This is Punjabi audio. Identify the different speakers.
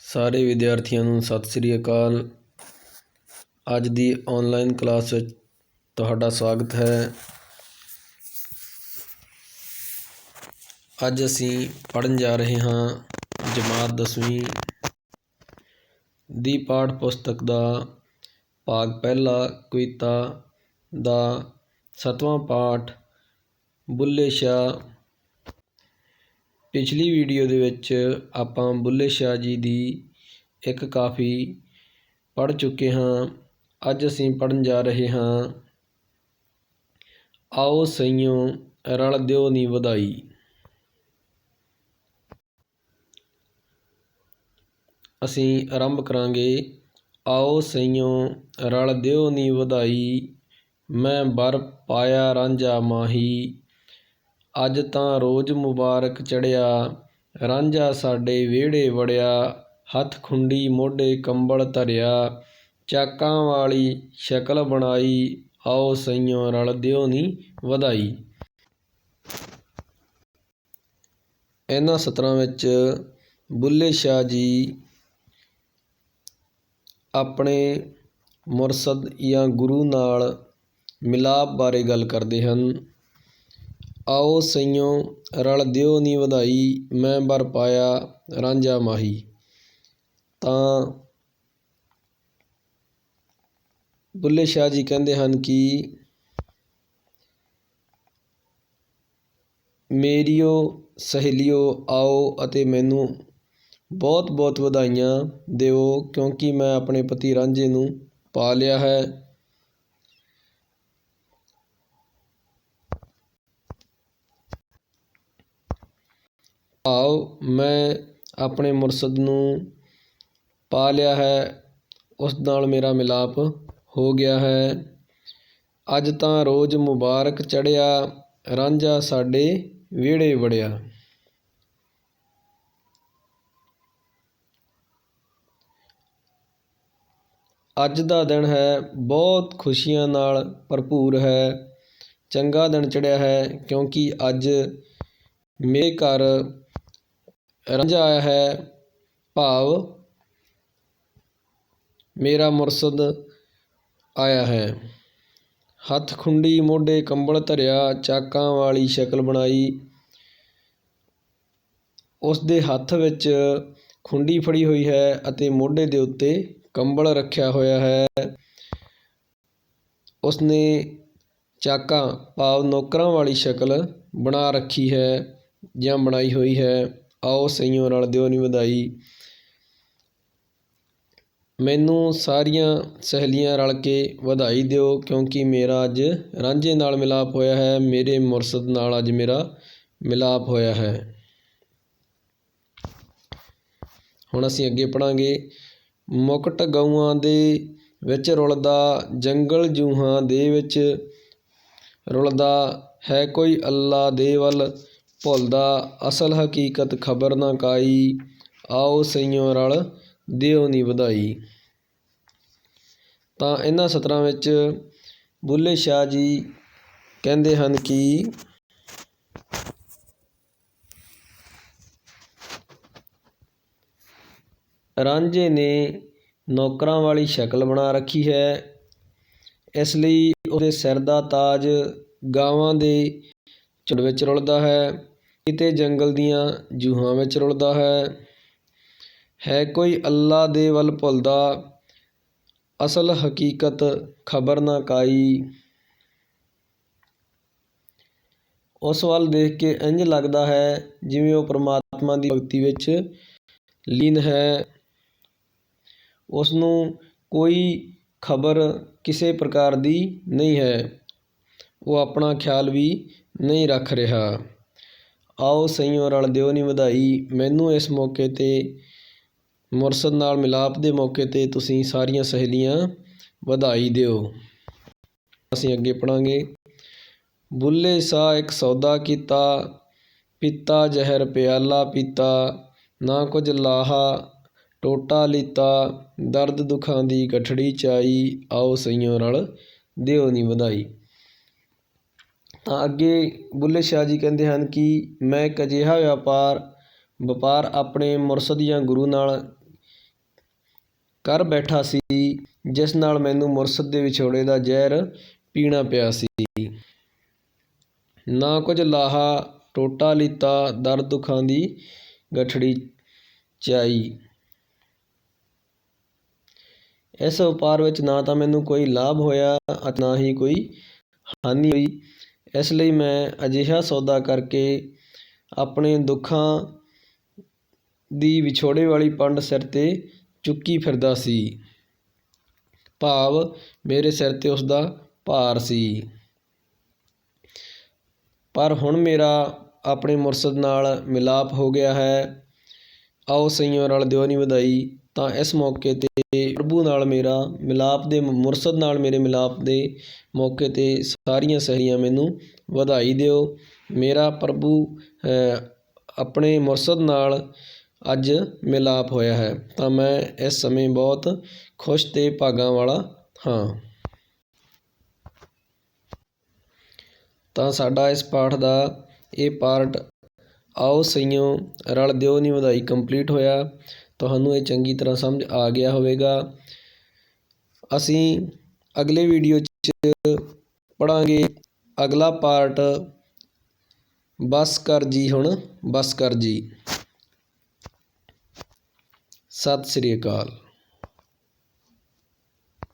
Speaker 1: ਸਾਰੇ ਵਿਦਿਆਰਥੀਆਂ ਨੂੰ ਸਤਿ ਸ੍ਰੀ ਅਕਾਲ। ਅੱਜ ਦੀ ਆਨਲਾਈਨ ਕਲਾਸ ਵਿੱਚ ਤੁਹਾਡਾ ਸਵਾਗਤ ਹੈ। ਅੱਜ ਅਸੀਂ ਪੜ੍ਹਨ ਜਾ ਰਹੇ ਹਾਂ ਜਮਾਤ ਦਸਵੀਂ ਦੀ ਪਾਠ ਪੁਸਤਕ ਦਾ ਭਾਗ ਪਹਿਲਾ ਕਵਿਤਾ ਦਾ ਸੱਤਵਾਂ ਪਾਠ ਬੁੱਲੇ ਸ਼ਾਹ ਪਿਛਲੀ ਵੀਡੀਓ ਦੇ ਵਿੱਚ ਆਪਾਂ ਬੁੱਲੇ ਸ਼ਾਹ ਜੀ ਦੀ ਇੱਕ ਕਾਫੀ ਪੜ੍ਹ ਚੁੱਕੇ ਹਾਂ। ਅੱਜ ਅਸੀਂ ਪੜ੍ਹਨ ਜਾ ਰਹੇ ਹਾਂ। ਆਓ ਸਈਓ, ਰਲ ਦਿਓ ਨੀ ਵਧਾਈ। ਅਸੀਂ ਆਰੰਭ ਕਰਾਂਗੇ। ਆਓ ਸਈਓ, ਰਲ ਦਿਓ ਨੀ ਵਧਾਈ। ਮੈਂ ਬਰ ਪਾਇਆ ਰਾਂਝਾ ਮਾਹੀ। ਅੱਜ ਤਾਂ ਰੋਜ਼ ਮੁਬਾਰਕ ਚੜ੍ਹਿਆ, ਰਾਂਝਾ ਸਾਡੇ ਵਿਹੜੇ ਵੜਿਆ, ਹੱਥ ਖੁੰਡੀ ਮੋਢੇ ਕੰਬਲ ਧਰਿਆ, ਚਾਕਾਂ ਵਾਲੀ ਸ਼ਕਲ ਬਣਾਈ, ਆਓ ਸਈਓ ਰਲ ਦਿਓ ਨੀ ਵਧਾਈ। ਇਹਨਾਂ ਸਤਰਾਂ ਵਿੱਚ ਬੁੱਲੇ ਸ਼ਾਹ ਜੀ ਆਪਣੇ ਮੁਰਸ਼ਦ ਜਾਂ ਗੁਰੂ ਨਾਲ ਮਿਲਾਪ ਬਾਰੇ ਗੱਲ ਕਰਦੇ ਹਨ। ਆਓ ਸਈਓ, ਰਲ ਦਿਓ ਨੀ ਵਧਾਈ, ਮੈਂ ਬਰ ਪਾਇਆ ਰਾਂਝਾ ਮਾਹੀ। ਤਾਂ ਬੁੱਲੇ ਸ਼ਾਹ ਜੀ ਕਹਿੰਦੇ ਹਨ ਕਿ ਮੇਰੀਓ ਸਹੇਲੀਓ ਆਓ ਅਤੇ ਮੈਨੂੰ ਬਹੁਤ ਬਹੁਤ ਵਧਾਈਆਂ ਦਿਓ ਕਿਉਂਕਿ ਮੈਂ ਆਪਣੇ ਪਤੀ ਰਾਂਝੇ ਨੂੰ ਪਾ ਲਿਆ ਹੈ। ਆਓ, ਮੈਂ ਆਪਣੇ ਮੁਰਸ਼ਦ ਨੂੰ ਪਾ ਲਿਆ ਹੈ। ਉਸ ਨਾਲ ਮੇਰਾ ਮਿਲਾਪ ਹੋ ਗਿਆ ਹੈ। ਅੱਜ ਤਾਂ ਰੋਜ਼ ਮੁਬਾਰਕ ਚੜਿਆ ਰਾਂਝਾ ਸਾਡੇ ਵਿਹੜੇ ਵੜਿਆ। ਅੱਜ ਦਾ ਦਿਨ ਹੈ, ਬਹੁਤ ਖੁਸ਼ੀਆਂ ਨਾਲ ਭਰਪੂਰ ਹੈ। ਚੰਗਾ ਦਿਨ ਚੜਿਆ ਹੈ, ਕਿਉਂਕਿ ਅੱਜ ਮੇਰੇ ਘਰ ਰਾਂਝਾ ਹੈ ਭਾਵ ਮੇਰਾ ਮੁਰਸ਼ਦ ਆਇਆ ਹੈ। ਹੱਥ ਖੁੰਡੀ ਮੋਢੇ ਕੰਬਲ ਧਰਿਆ, ਚਾਕਾਂ ਵਾਲੀ ਸ਼ਕਲ ਬਣਾਈ। ਉਸ ਦੇ ਹੱਥ ਵਿੱਚ ਖੁੰਡੀ ਫੜੀ ਹੋਈ ਹੈ ਅਤੇ ਮੋਢੇ ਦੇ ਉੱਤੇ ਕੰਬਲ ਰੱਖਿਆ ਹੋਇਆ ਹੈ। ਉਸਨੇ ਚਾਕਾਂ, ਭਾਵ ਨੌਕਰਾਂ ਵਾਲੀ ਸ਼ਕਲ ਬਣਾ ਰੱਖੀ ਹੈ ਜਾਂ ਬਣਾਈ ਹੋਈ ਹੈ। ਆਓ ਸਈਓ ਰਲ ਦਿਓ ਨੀ ਵਧਾਈ। ਮੈਨੂੰ ਸਾਰੀਆਂ ਸਹੇਲੀਆਂ ਰਲ ਕੇ ਵਧਾਈ ਦਿਓ ਕਿਉਂਕਿ ਮੇਰਾ ਅੱਜ ਰਾਂਝੇ ਨਾਲ ਮਿਲਾਪ ਹੋਇਆ ਹੈ, ਮੇਰੇ ਮੁਰਸ਼ਦ ਨਾਲ ਅੱਜ ਮੇਰਾ ਮਿਲਾਪ ਹੋਇਆ ਹੈ। ਹੁਣ ਅਸੀਂ ਅੱਗੇ ਪੜਾਂਗੇ ਮੁਕਟ ਗਊਆਂ ਦੇ ਵਿੱਚ ਰੁਲਦਾ, ਜੰਗਲ ਜੂਹਾਂ ਦੇ ਵਿੱਚ ਰੁਲਦਾ ਹੈ ਕੋਈ ਅੱਲਾ ਦੇ ਵੱਲ। ਭੁੱਲਦਾ, ਅਸਲ ਹਕੀਕਤ ਖਬਰ ਨਾ ਕਾਈ। ਆਓ ਸਈਓ ਰਲ, ਦਿਓ ਨੀ ਵਧਾਈ। ਤਾਂ ਇਹਨਾਂ ਸਤਰਾਂ ਵਿੱਚ ਬੁੱਲੇ ਸ਼ਾਹ ਜੀ ਕਹਿੰਦੇ ਹਨ ਕਿ ਰਾਂਝੇ ਨੇ ਨੌਕਰਾਂ ਵਾਲੀ ਸ਼ਕਲ ਬਣਾ ਰੱਖੀ ਹੈ। ਇਸ ਲਈ ਉਹਦੇ ਸਿਰ ਦਾ ਤਾਜ ਗਾਵਾਂ ਦੇ ਝੁੰਡ ਵਿੱਚ ਰੁਲਦਾ ਹੈ, ਕਿਤੇ ਜੰਗਲ ਦੀਆਂ ਜੂਹਾਂ ਵਿੱਚ ਰੁਲਦਾ ਹੈ। ਹੈ ਕੋਈ ਅੱਲਾ ਦੇ ਵੱਲ ਭੁੱਲਦਾ, ਅਸਲ ਹਕੀਕਤ ਖਬਰ ਨਾ ਕਾਈ। ਉਸ ਵੱਲ ਦੇਖ ਕੇ ਇੰਜ ਲੱਗਦਾ ਹੈ, ਜਿਵੇਂ ਉਹ ਪ੍ਰਮਾਤਮਾ ਦੀ ਭਗਤੀ ਵਿੱਚ ਲੀਨ ਹੈ। ਉਸ ਨੂੰ ਕੋਈ ਖਬਰ ਕਿਸੇ ਪ੍ਰਕਾਰ ਦੀ ਨਹੀਂ ਹੈ। ਉਹ ਆਪਣਾ ਖਿਆਲ ਵੀ ਨਹੀਂ ਰੱਖ ਰਿਹਾ। ਆਓ ਸਈਓ ਰਲ ਦਿਓ ਨੀ ਵਧਾਈ। ਮੈਨੂੰ ਇਸ ਮੌਕੇ 'ਤੇ ਮੁਰਸ਼ਦ ਨਾਲ ਮਿਲਾਪ ਦੇ ਮੌਕੇ 'ਤੇ ਤੁਸੀਂ ਸਾਰੀਆਂ ਸਹੇਲੀਆਂ ਵਧਾਈ ਦਿਓ। ਅਸੀਂ ਅੱਗੇ ਪੜਾਂਗੇ। ਬੁੱਲੇ ਸ਼ਾਹ ਇੱਕ ਸੌਦਾ ਕੀਤਾ। ਪੀਤਾ ਜ਼ਹਿਰ ਪਿਆਲਾ ਪੀਤਾ। ਨਾ ਕੁਝ ਲਾਹਾ, ਟੋਟਾ ਲੀਤਾ। ਦਰਦ ਦੁੱਖਾਂ ਦੀ ਗਠੜੀ ਚਾਈ। ਆਓ ਸਈਓ ਰਲ ਦਿਓ ਨੀ ਵਧਾਈ। ਤਾਂ ਅੱਗੇ ਬੁੱਲੇ ਸ਼ਾਹ ਜੀ ਕਹਿੰਦੇ ਹਨ ਕਿ ਮੈਂ ਇੱਕ ਅਜਿਹਾ ਵਪਾਰ ਵਪਾਰ ਆਪਣੇ ਮੁਰਸ਼ਦ ਜਾਂ ਗੁਰੂ ਨਾਲ ਕਰ ਬੈਠਾ ਸੀ, ਜਿਸ ਨਾਲ ਮੈਨੂੰ ਮੁਰਸ਼ਦ ਦੇ ਵਿਛੋੜੇ ਦਾ ਜ਼ਹਿਰ ਪੀਣਾ ਪਿਆ ਸੀ। ਨਾ ਕੁਝ ਲਾਹਾ, ਟੋਟਾ ਲਿੱਤਾ, ਦਰ ਦੁੱਖਾਂ ਦੀ ਗਠੜੀ ਚਾਈ। ਇਸ ਵਪਾਰ ਵਿੱਚ ਨਾ ਤਾਂ ਮੈਨੂੰ ਕੋਈ ਲਾਭ ਹੋਇਆ ਅਤੇ ਨਾ ਹੀ ਕੋਈ ਹਾਨੀ ਹੋਈ। ਇਸ ਲਈ ਮੈਂ ਅਜਿਹਾ ਸੌਦਾ ਕਰਕੇ ਆਪਣੇ ਦੁੱਖਾਂ ਦੀ ਵਿਛੋੜੇ ਵਾਲੀ ਪੰਡ ਸਿਰ 'ਤੇ ਚੁੱਕੀ ਫਿਰਦਾ ਸੀ। ਭਾਵ ਮੇਰੇ ਸਿਰ 'ਤੇ ਉਸ ਦਾ ਭਾਰ ਸੀ। ਪਰ ਹੁਣ ਮੇਰਾ ਆਪਣੇ ਮੁਰਸ਼ਦ ਨਾਲ ਮਿਲਾਪ ਹੋ ਗਿਆ ਹੈ। ਆਓ ਸਈਓ ਰਲ ਦਿਓ ਨਹੀਂ ਵਧਾਈ ਤਾਂ ਇਸ ਮੌਕੇ 'ਤੇ ਪ੍ਰਭੂ ਨਾਲ ਮੇਰਾ ਮਿਲਾਪ ਦੇ, ਮੁਰਸ਼ਦ ਨਾਲ ਮੇਰੇ ਮਿਲਾਪ ਦੇ ਮੌਕੇ 'ਤੇ ਸਾਰੀਆਂ ਸਹੇਲੀਆਂ ਮੈਨੂੰ ਵਧਾਈ ਦਿਓ। ਮੇਰਾ ਪ੍ਰਭੂ ਆਪਣੇ ਮੁਰਸ਼ਦ ਨਾਲ ਅੱਜ ਮਿਲਾਪ ਹੋਇਆ ਹੈ। ਤਾਂ ਮੈਂ ਇਸ ਸਮੇਂ ਬਹੁਤ ਖੁਸ਼ ਤੇ ਭਾਗਾਂ ਵਾਲਾ ਹਾਂ। ਤਾਂ ਸਾਡਾ ਇਸ ਪਾਠ ਦਾ ਇਹ ਪਾਰਟ, ਆਓ ਸਈਓ, ਰਲ ਦਿਓ। ਨਹੀਂ ਵਧਾਈ ਕੰਪਲੀਟ ਹੋਇਆ। ਤੁਹਾਨੂੰ ਇਹ ਚੰਗੀ ਤਰ੍ਹਾਂ ਸਮਝ ਆ ਗਿਆ ਹੋਵੇਗਾ। ਅਸੀਂ ਅਗਲੇ ਵੀਡੀਓ 'ਚ ਪੜਾਂਗੇ ਅਗਲਾ ਪਾਰਟ ਬਸ ਕਰ ਜੀ ਹੁਣ ਬਸ ਕਰ ਜੀ। ਸਤਿ ਸ੍ਰੀ ਅਕਾਲ।